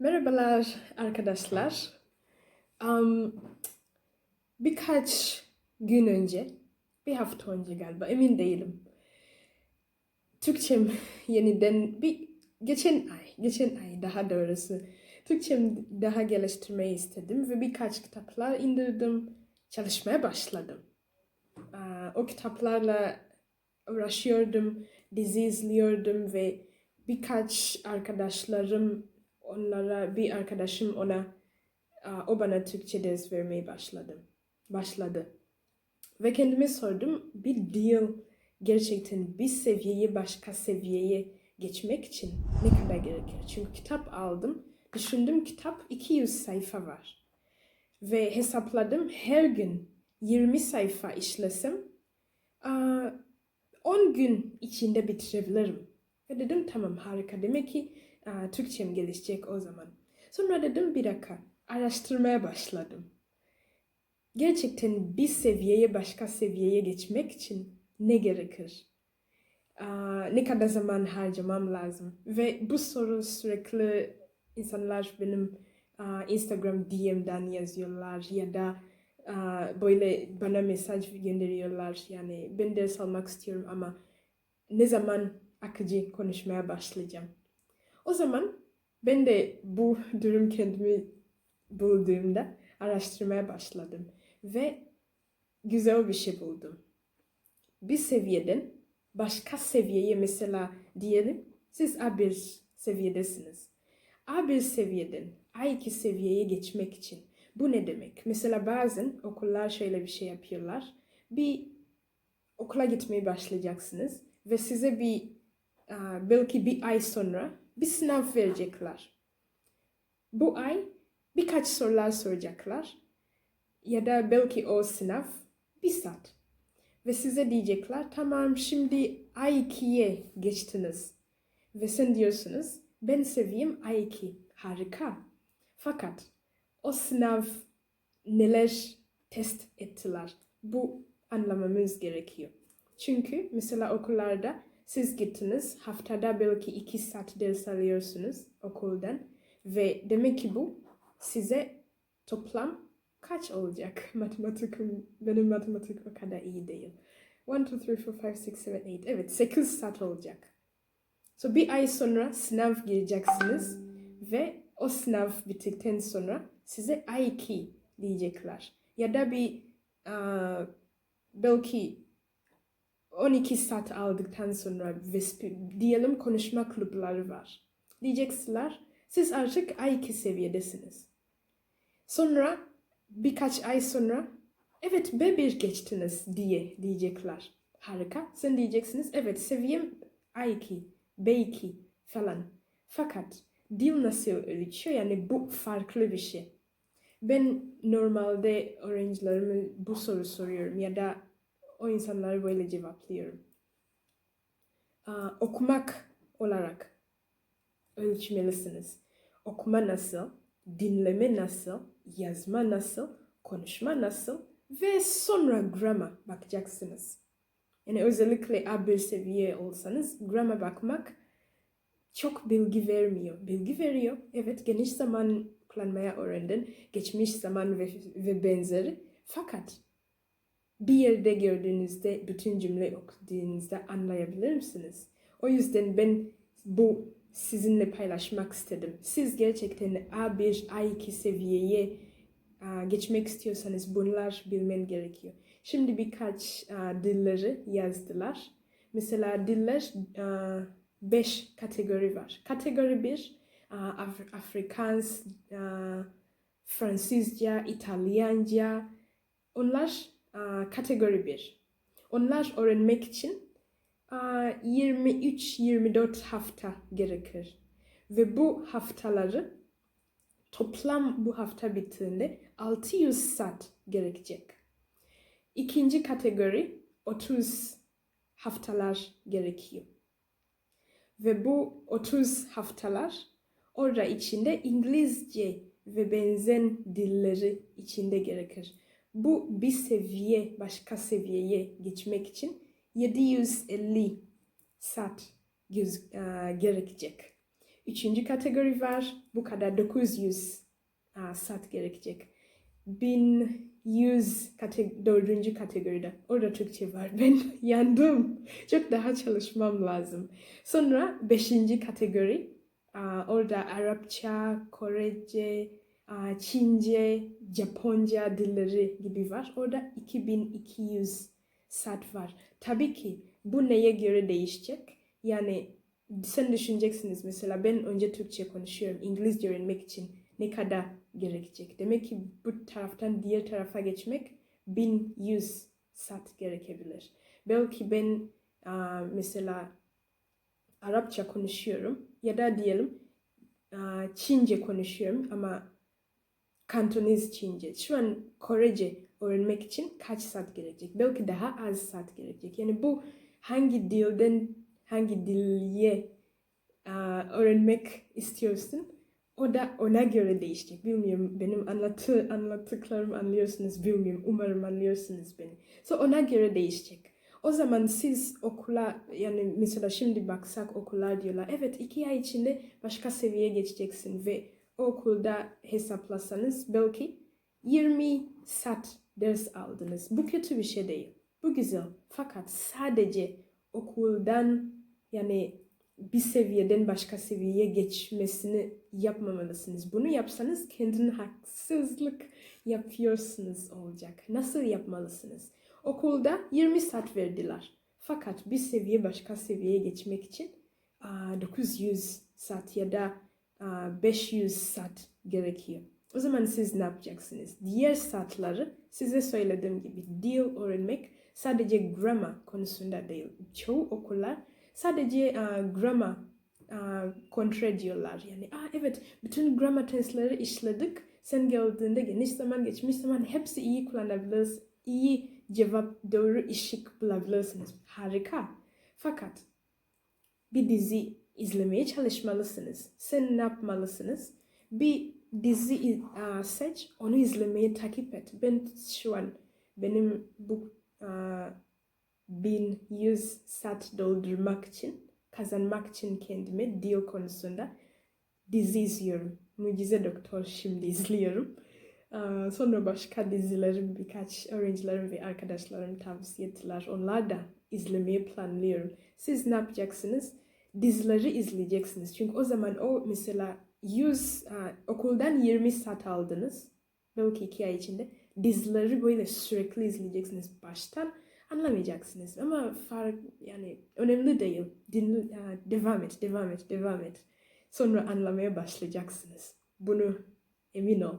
Merhabalar arkadaşlar. Am, birkaç gün önce, bir hafta önce galiba emin değilim. Türkçem yeniden bir geçen ay, geçen ay daha doğrusu Türkçem daha geliştirmeyi istedim ve birkaç kitaplar indirdim, çalışmaya başladım. O kitaplarla uğraşıyordum, dizi izliyordum ve birkaç arkadaşlarım onlara bir arkadaşım ona o bana Türkçe ders vermeye başladı. Başladı. Ve kendime sordum bir dil gerçekten bir seviyeyi başka seviyeye geçmek için ne kadar gerekir? Çünkü kitap aldım. Düşündüm kitap 200 sayfa var. Ve hesapladım her gün 20 sayfa işlesem aa, 10 gün içinde bitirebilirim. Ve dedim tamam harika demek ki aa, Türkçem gelişecek o zaman. Sonra dedim bir dakika araştırmaya başladım. Gerçekten bir seviyeye başka seviyeye geçmek için ne gerekir? Aa, ne kadar zaman harcamam lazım? Ve bu soru sürekli insanlar benim aa, Instagram DM'den yazıyorlar ya da aa, böyle bana mesaj gönderiyorlar. Yani ben ders almak istiyorum ama ne zaman akıcı konuşmaya başlayacağım? O zaman ben de bu durum kendimi bulduğumda araştırmaya başladım ve güzel bir şey buldum. Bir seviyeden başka seviyeye mesela diyelim siz A1 seviyedesiniz. A1 seviyeden A2 seviyeye geçmek için bu ne demek? Mesela bazen okullar şöyle bir şey yapıyorlar. Bir okula gitmeye başlayacaksınız ve size bir belki bir ay sonra bir sınav verecekler. Bu ay birkaç sorular soracaklar ya da belki o sınav bir saat. Ve size diyecekler tamam şimdi A2'ye geçtiniz. Ve sen diyorsunuz ben seviyem A2. Harika. Fakat o sınav neler test ettiler? Bu anlamamız gerekiyor. Çünkü mesela okullarda siz gittiniz haftada belki iki saat ders alıyorsunuz okuldan ve demek ki bu size toplam kaç olacak? Matematikim, benim matematik o kadar iyi değil. 1, 2, 3, 4, 5, 6, 7, 8. Evet 8 saat olacak. So bir ay sonra sınav gireceksiniz ve o sınav bittikten sonra size A2 diyecekler. Ya da bir aa, belki 12 saat aldıktan sonra diyelim konuşma klubları var. Diyecekler siz artık A2 seviyedesiniz. Sonra birkaç ay sonra evet B1 geçtiniz diye diyecekler. Harika. Sen diyeceksiniz evet seviyem A2, B2 falan. Fakat dil nasıl ölçüyor? Yani bu farklı bir şey. Ben normalde öğrencilerime bu soru soruyorum ya da o insanlara böyle cevaplıyorum. Aa, okumak olarak ölçmelisiniz. Okuma nasıl, dinleme nasıl, yazma nasıl, konuşma nasıl ve sonra grama bakacaksınız. Yani özellikle A1 seviye olsanız grama bakmak çok bilgi vermiyor. Bilgi veriyor. Evet geniş zaman kullanmaya öğrendin. Geçmiş zaman ve, ve benzeri. Fakat bir yerde gördüğünüzde bütün cümle okuduğunuzda anlayabilir misiniz? O yüzden ben bu sizinle paylaşmak istedim. Siz gerçekten A1, A2 seviyeye geçmek istiyorsanız bunlar bilmen gerekiyor. Şimdi birkaç dilleri yazdılar. Mesela diller 5 kategori var. Kategori 1 Af- Afrikaans, aa, Fransızca, İtalyanca. Onlar kategori 1. Onlar öğrenmek için aa, 23-24 hafta gerekir. Ve bu haftaları toplam bu hafta bittiğinde 600 saat gerekecek. İkinci kategori 30 haftalar gerekiyor. Ve bu 30 haftalar orada içinde İngilizce ve benzer dilleri içinde gerekir. Bu bir seviye başka seviyeye geçmek için 750 saat göz- e, gerekecek. Üçüncü kategori var. Bu kadar 900 aa, saat gerekecek. 1100 kate dördüncü kategoride. Orada Türkçe var. Ben yandım. Çok daha çalışmam lazım. Sonra beşinci kategori. Aa, orada Arapça, Korece, Çince, Japonca dilleri gibi var. Orada 2200 saat var. Tabii ki bu neye göre değişecek? Yani sen düşüneceksiniz mesela ben önce Türkçe konuşuyorum. İngilizce öğrenmek için ne kadar gerekecek? Demek ki bu taraftan diğer tarafa geçmek 1100 saat gerekebilir. Belki ben mesela Arapça konuşuyorum ya da diyelim Çince konuşuyorum ama Kantonez Çince. Şu an Korece öğrenmek için kaç saat gerekecek? Belki daha az saat gerekecek. Yani bu hangi dilden hangi diliye aa, öğrenmek istiyorsun? O da ona göre değişecek. Bilmiyorum benim anlatı, anlattıklarımı anlıyorsunuz bilmiyorum. Umarım anlıyorsunuz beni. So ona göre değişecek. O zaman siz okula yani mesela şimdi baksak okullar diyorlar evet iki ay içinde başka seviyeye geçeceksin ve okulda hesaplasanız belki 20 saat ders aldınız. Bu kötü bir şey değil. Bu güzel. Fakat sadece okuldan yani bir seviyeden başka seviyeye geçmesini yapmamalısınız. Bunu yapsanız kendine haksızlık yapıyorsunuz olacak. Nasıl yapmalısınız? Okulda 20 saat verdiler. Fakat bir seviye başka seviyeye geçmek için aa, 900 saat ya da 500 saat gerekiyor. O zaman siz ne yapacaksınız? Diğer saatleri size söylediğim gibi dil öğrenmek sadece grammar konusunda değil. Çoğu okullar sadece uh, grammar uh, kontrol ediyorlar. Yani ah evet bütün grammar testleri işledik. Sen geldiğinde geniş zaman geçmiş zaman hepsi iyi kullanabiliriz. İyi cevap doğru ışık bulabilirsiniz. Harika. Fakat bir dizi izlemeye çalışmalısınız. Sen ne yapmalısınız? Bir dizi uh, seç, onu izlemeye takip et. Ben şu an benim bu uh, 1100 saat doldurmak için, kazanmak için kendime dil konusunda dizi izliyorum. Mucize Doktor şimdi izliyorum. Uh, sonra başka dizilerim birkaç öğrencilerim ve arkadaşlarım tavsiye ettiler. Onlar da izlemeyi planlıyorum. Siz ne yapacaksınız? Dizileri izleyeceksiniz. Çünkü o zaman o mesela 100 uh, okuldan 20 saat aldınız. Belki iki ay içinde. Dizileri böyle sürekli izleyeceksiniz baştan anlamayacaksınız ama fark yani önemli değil. Uh, devam et, devam et, devam et. Sonra anlamaya başlayacaksınız. Bunu emin ol.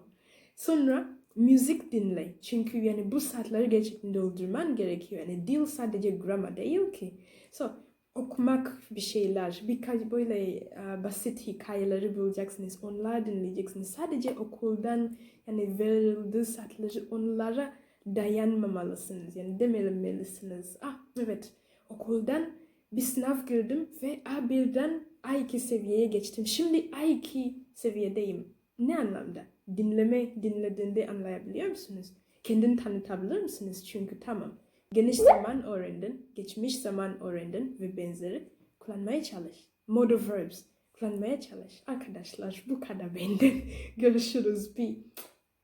Sonra müzik dinle. Çünkü yani bu saatleri gerçekten doldurman gerekiyor. Yani dil sadece grammar değil ki. So okumak bir şeyler, birkaç böyle uh, basit hikayeleri bulacaksınız. Onlar dinleyeceksiniz. Sadece okuldan yani verildiği saatleri onlara dayanmamalısınız. Yani dememelisiniz. Ah evet okuldan bir sınav girdim ve A1'den A2 seviyeye geçtim. Şimdi A2 seviyedeyim. Ne anlamda? Dinleme dinlediğinde anlayabiliyor musunuz? Kendini tanıtabilir misiniz? Çünkü tamam. Geniş zaman öğrendin, geçmiş zaman öğrendin ve benzeri kullanmaya çalış. Modal verbs kullanmaya çalış. Arkadaşlar bu kadar benden. Görüşürüz. Bir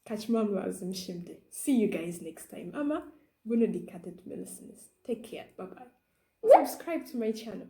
kaçmam lazım şimdi. See you guys next time. Ama bunu dikkat etmelisiniz. Take care. Bye bye. Subscribe to my channel.